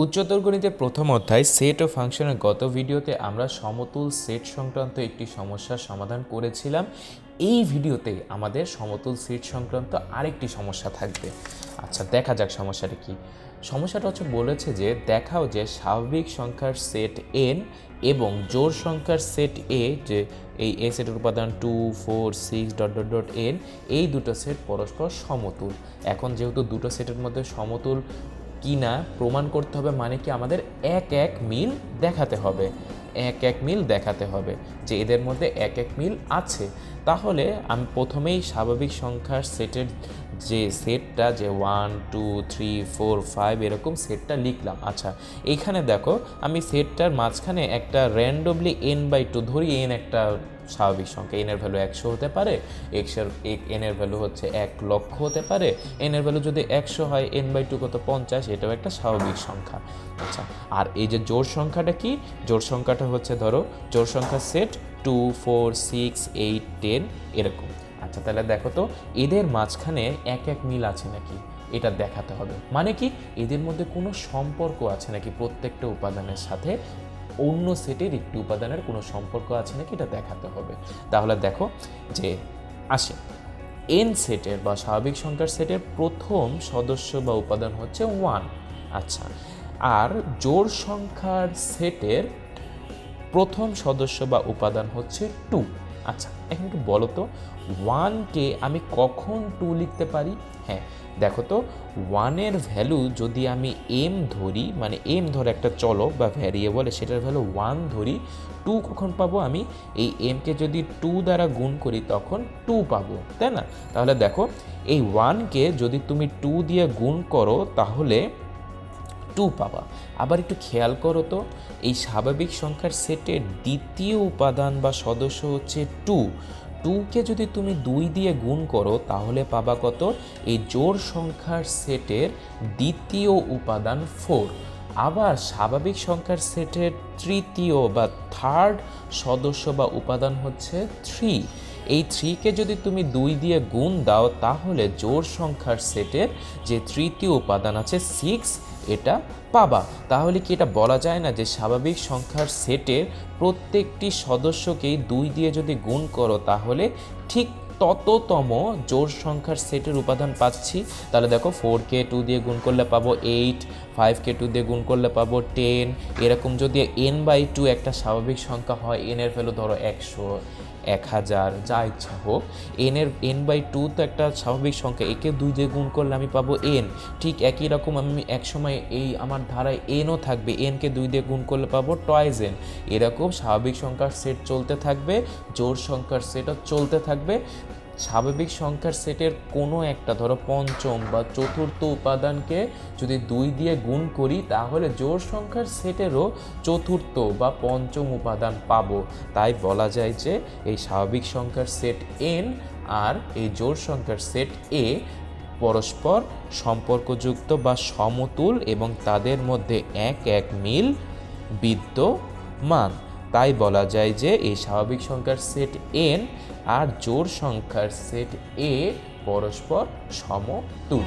উচ্চতর গণিতের প্রথম অধ্যায় সেট ও ফাংশনের গত ভিডিওতে আমরা সমতুল সেট সংক্রান্ত একটি সমস্যার সমাধান করেছিলাম। এই ভিডিওতে আমাদের সমতুল সেট সংক্রান্ত আরেকটি সমস্যা থাকবে। আচ্ছা দেখা যাক সমস্যাটা কি। সমস্যাটা হচ্ছে বলেছে যে, দেখাও যে স্বাভাবিক সংখ্যার সেট এন এবং জোর সংখ্যার সেট এ যে এই এ সেটের উপাদান two four six dot dot dot N এই দুটো সেট পরস্পর সমতুল। এখন যেহেতু দুটো সেটের মধ্যে সমতুল কি না প্রমাণ করতে হবে মানে কি আমাদের এক এক মিল দেখাতে হবে। এক এক মিল দেখাতে হবে যে এদের মধ্যে এক এক মিল আছে। তাহলে আমি প্রথমেই স্বাভাবিক সংখ্যার সেটের যে সেটটা যে one two three four five এরকম সেটটা লিখলাম। আচ্ছা এইখানে দেখো, আমি সেটটার মাঝখানে একটা র্যান্ডমলি এন বাই টু ধরি এন একটা স্বাভাবিক সংখ্যা। এনের ভ্যালু একশো হতে পারে, এক্সের এনের ভ্যালু হচ্ছে এক লক্ষ হতে পারে। এনের ভ্যালু যদি একশো হয় এন বাই টু কত? পঞ্চাশ, এটাও একটা স্বাভাবিক সংখ্যা। আচ্ছা আর এই যে জোর সংখ্যাটা কি? জোর সংখ্যাটা হচ্ছে ধরো জোর সংখ্যা set two four six eight ten এরকম। আচ্ছা তাহলে দেখো তো, এদের মাঝখানে এক এক মিল আছে নাকি? এটা দেখাতে হবে। মানে কি, এদের মধ্যে কোনো সম্পর্ক আছে নাকি প্রত্যেকটা উপাদানের সাথে? অন্য সেটের একটি উপাদানের কোনো সম্পর্ক আছে নাকি? এটা দেখাতে হবে। তাহলে দেখো যে, আসে। এন সেটের বা স্বাভাবিক সংখ্যার সেটের প্রথম সদস্য বা উপাদান হচ্ছে ওয়ান আচ্ছা আর জোর সংখ্যার সেটের প্রথম সদস্য বা উপাদান হচ্ছে টু আচ্ছা এখন একটু বলো তো ওয়ানকে আমি কখন টু লিখতে পারি? হ্যাঁ দেখো তো ওয়ানের ভ্যালু যদি আমি এম ধরি মানে এম ধরে একটা চলক বা ভ্যারিয়েবল সেটার ভ্যালু ওয়ান ধরি টু কখন পাবো আমি? এই এমকে যদি টু দ্বারা গুণ করি, তখন টু পাবো, তাই না? তাহলে দেখো, এই ওয়ানকে যদি তুমি টু দিয়ে গুণ করো, তাহলে টু পাবা। আবার একটু খেয়াল করো তো, এই স্বাভাবিক সংখ্যার সেটের দ্বিতীয় উপাদান বা সদস্য হচ্ছে টু। টুকে যদি তুমি দুই দিয়ে গুণ করো, তাহলে পাবা কত? এই জোর সংখ্যার সেটের দ্বিতীয় উপাদান ফোর আবার স্বাভাবিক সংখ্যার সেটের তৃতীয় বা থার্ড সদস্য বা উপাদান হচ্ছে থ্রি এই থ্রিকে যদি তুমি দুই দিয়ে গুণ দাও, তাহলে জোর সংখ্যার সেটের যে তৃতীয় উপাদান আছে সিক্স এটা পাবা। তাহলে কি এটা বলা যায় না যে স্বাভাবিক সংখ্যার সেটের প্রত্যেকটি সদস্যকেই দুই দিয়ে যদি গুণ করো, তাহলে ঠিক তততম জোড় সংখ্যার সেটের উপাদান পাচ্ছি। তাহলে দেখো ফোর কে টু দিয়ে গুণ করলে পাবো এইট ফাইভ কে টু দিয়ে গুণ করলে পাবো টেন এরকম যদি এন বাই টু একটা স্বাভাবিক সংখ্যা হয় এনের ভ্যালু ধরো একশো, এক হাজার, যা ইচ্ছা হোক। এন এর এন বাই টু তো একটা স্বাভাবিক সংখ্যা, একে দুই দিয়ে গুণ করলে আমি পাবো এন ঠিক একই রকম আমি একসময় এই আমার ধারায় এনও থাকবে এনকে দুই দিয়ে গুণ করলে পাবো টয়েজ এন এরকম স্বাভাবিক সংখ্যার সেট চলতে থাকবে জোড় সংখ্যার সেটও চলতে থাকবে। স্বাভাবিক সংখ্যার সেটের কোনো একটা, ধরো পঞ্চম বা চতুর্থ উপাদানকে যদি দুই দিয়ে গুণ করি, তাহলে জোড় সংখ্যার সেটেরও চতুর্থ বা পঞ্চম উপাদান পাবো। তাই বলা যায় যে এই স্বাভাবিক সংখ্যার সেট এন আর এই জোড় সংখ্যার সেট এ পরস্পর সম্পর্কযুক্ত বা সমতুল এবং তাদের মধ্যে এক এক মিল বিদ্যমান। তাই বলা যায় যে এই স্বাভাবিক সংখ্যার সেট এন আর জোর সংখ্যার সেট এ পরস্পর সমতুল